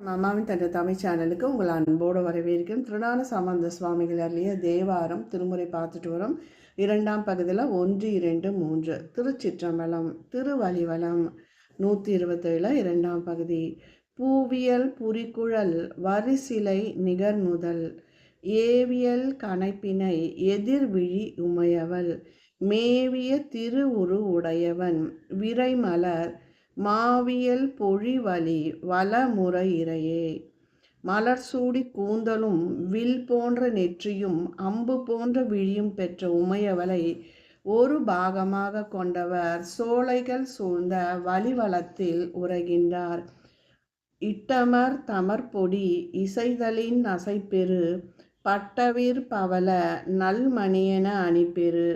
மாமாவின் தந்த தமிழ் சேனலுக்கு உங்கள் அன்போடு வரவேற்கும் திருநான சம்பந்த சுவாமிகள் அருளிய தேவாரம் திருமுறை பார்த்துட்டு வரோம். இரண்டாம் பகுதியில் ஒன்று இரண்டு மூன்று. திருச்சிற்றம்பலம் திருவலிவலம் நூற்றி இருபத்தேழு இரண்டாம் பகுதி. பூவியல் புரிக்குழல் வரிசிலை நிகர்முதல் ஏவியல் கணைப்பினை எதிர்விழி உமையவள். மேவிய திருவுரு உடையவன். விரைமலர் மாவியல் பொழிவலி வலமுறையிறையே மலர் சூடி கூந்தலும் வில் போன்ற நெற்றியும் அம்பு போன்ற விழியும் பெற்ற உமையவளை ஒரு பாகமாக கொண்டவர் சோலைகள் சூழ்ந்த வலிவளத்தில் உரைகின்றார். இட்டமர் தமர்பொடி இசைதலின் அசைப்பெரு பட்டவீர் பவல நல்மணியென அணிப்பெரு.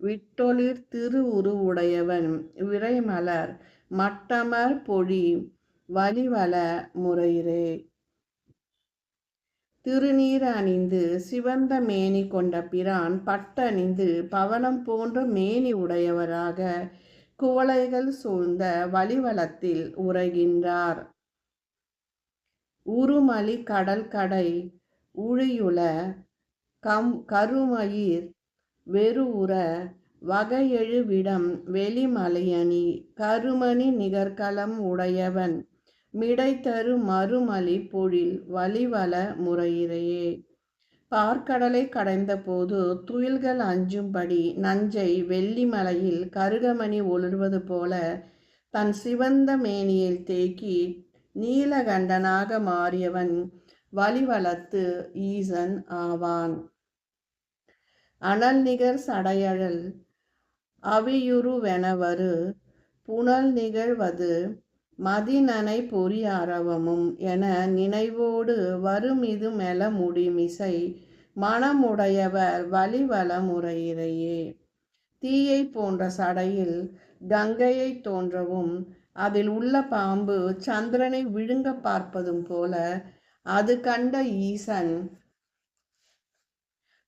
விட்டொளிர் திரு உருவுடையவன் விரைமலர் மட்டமர் பொழி வலிவல முறையிறே. திருநீர் அணிந்து சிவந்த மேனி கொண்ட பிரான் பட்டணிந்து பவனம் போன்ற மேனி உடையவராக குவளைகள் சூழ்ந்த வலிவலத்தில் உரைகின்றார் உருமலி கடல் கடை உழியுல கம் கருமயிர் வெறுவுற வகையெழுவிடம் வெளிமலையணி கருமணி நிகர்களம் உடையவன். மிடைத்தரு மறுமலி பொழில் வலிவல முறையிறையே. பார்க்கடலை கடைந்தபோது துயில்கள் அஞ்சும்படி நஞ்சை வெள்ளிமலையில் கருகமணி ஒளிர்வது போல தன் சிவந்த மேனியில் தேக்கி நீலகண்டனாக மாறியவன் வழிவளத்து ஈசன் ஆவான். அனல் நிகர் சடையழல் அவியுருவெனவரு புனல் நிகழ்வது மதிநனை பொறி அரவமும் என நினைவோடு வருமிது மெல முடிமிசை மனமுடையவர் வலிவல தீயை போன்ற சடையில் கங்கையை தோன்றவும் அதில் உள்ள பாம்பு சந்திரனை விழுங்க பார்ப்பதும் போல அது கண்ட ஈசன்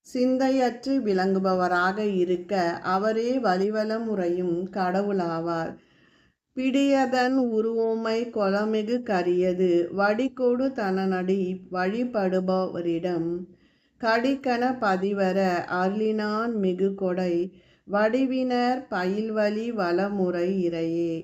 சிந்தையற்று விளங்குபவராக இருக்க அவரே வலிவலம் முறையும் கடவுளாவார். பிடியதன் உருவமை கொலமிகு கரியது. வடிகொடு தனநடி வழிபடுபவரிடம் கடிக்கன பதிவர அருளினான் மிகு கொடை வடிவினர் பயில்வழி வளமுறை இறையே.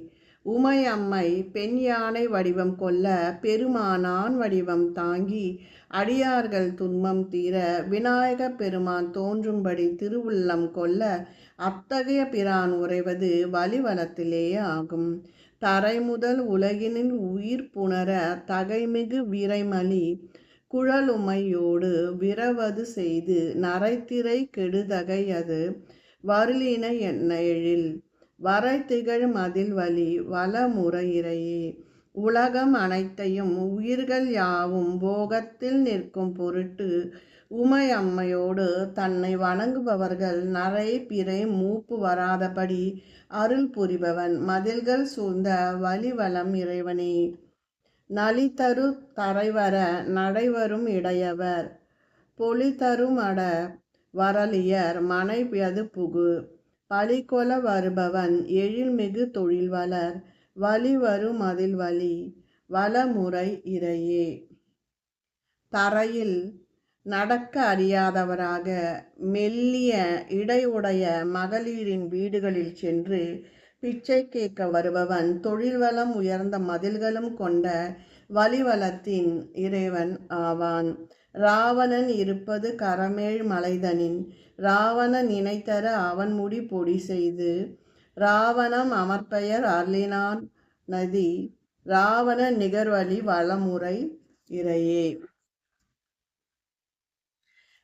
உமையம்மை பெண் யானை வடிவம் கொல்ல பெருமானான் வடிவம் தாங்கி அடியார்கள் துன்பம் தீர விநாயக பெருமான் தோன்றும்படி திருவுள்ளம் கொல்ல அத்தகைய பிரான் உறைவது வலிவலத்திலேயே ஆகும். தரை முதல் உலகினில் உயிர் புணர தகைமிகு விரைமலி குழலுமையோடு விரவது செய்து நரைத்திரை கெடுதகை அது வருளின என்ன எழில் வரை திகழ் மதில் வழி வளமுறையிறையே உலகம் அனைத்தையும் உயிர்கள் யாவும் போகத்தில் நிற்கும் பொருட்டு உமை அம்மையோடு தன்னை வணங்குபவர்கள் நரை பிறை மூப்பு வராதபடி அருள் புரிபவன் மதில்கள் சூழ்ந்த வலிவலம் இறைவனே. நலிதரு தரைவர நடைவரும் இடையவர் பொலிதரும் அட வரலியர் மனைவியது புகு. பழிகொல வருபவன் எழில்மிகு தொழில் வளர் வழி வரும் அதில் வழி வளமுறை இறையே. தரையில் நடக்க அறியாதவராக மெல்லிய இடையுடைய மகளிரின் வீடுகளில் சென்று பிச்சை கேட்க வருபவன் தொழில் வளம் உயர்ந்த மதில்களும் கொண்ட வலிவலத்தின் இறைவன் ஆவான். ராவணன் இருப்பது கரமேழ் மலைதனின் ராவணன் நினைத்தர அவன் முடி பொடி செய்து ராவணம் அமர்பெயர் அர்லினான் நதி ராவண நிகர்வழி வளமுறை இறையே.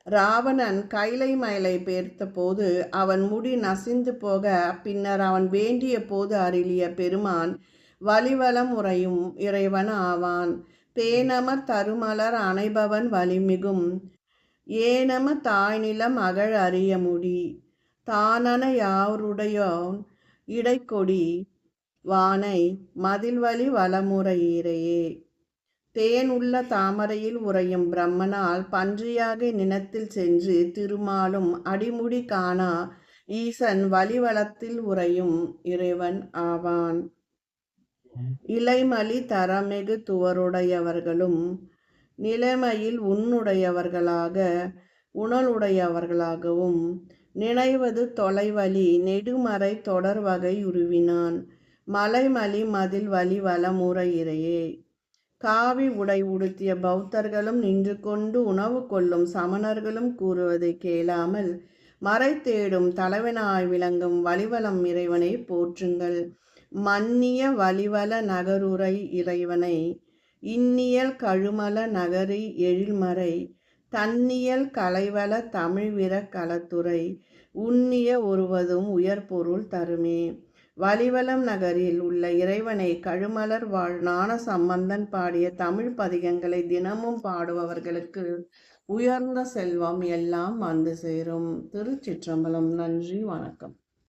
ராவணன் கைலை மயிலை பெயர்த்த போது அவன் முடி நசிந்து போக பின்னர் அவன் வேண்டிய போது அருளிய பெருமான் வழிவளம் உறையும் இறைவன் ஆவான். பேணமர் தருமலர் அணைபவன் வலிமிகும் ஏனம தாய்நிலம் அகழ் அறிய முடி? தானன யாருடையோன் இடைக்கொடி? வானை மதில்வழி வளமுறையிறையே தேன் உள்ள தாமரையில் உறையும் பிரம்மனால் பன்றியாக நினத்தில் சென்று திருமாலும் அடிமுடி காணா ஈசன் வலிவளத்தில் உறையும் இறைவன் ஆவான். இலைமலி தரமிகு துவருடையவர்களும் நிலைமையில் உன்னுடையவர்களாக உணலுடையவர்களாகவும் நினைவது தொலைவழி நெடுமறை தொடர்வகை உருவினான். மலைமலி மதில் வழி வளமுறையிறையே காவி உடை உடுத்திய பௌத்தர்களும் நின்று கொண்டு உணவு கொள்ளும் சமணர்களும் கூறுவதை கேளாமல் மறை தேடும் தலைவனாய் விளங்கும் வலிவலம் இறைவனை போற்றுங்கள். மன்னிய வலிவல நகருரை இறைவனை இன்னியல் கழுமல நகரி எழில்மறை தன்னியல் கலைவல தமிழ்விர கலத்துறை உன்னிய ஒருவதும் உயர்பொருள் தருமே. வலிவலம் நகரில் உள்ள இறைவனை கழுமலர் வாழ் ஞான சம்பந்தன் பாடிய தமிழ் பதிகங்களை தினமும் பாடுபவர்களுக்கு உயர்ந்த செல்வம் எல்லாம் வந்து சேரும். திருச்சிற்றம்பலம். நன்றி. வணக்கம்.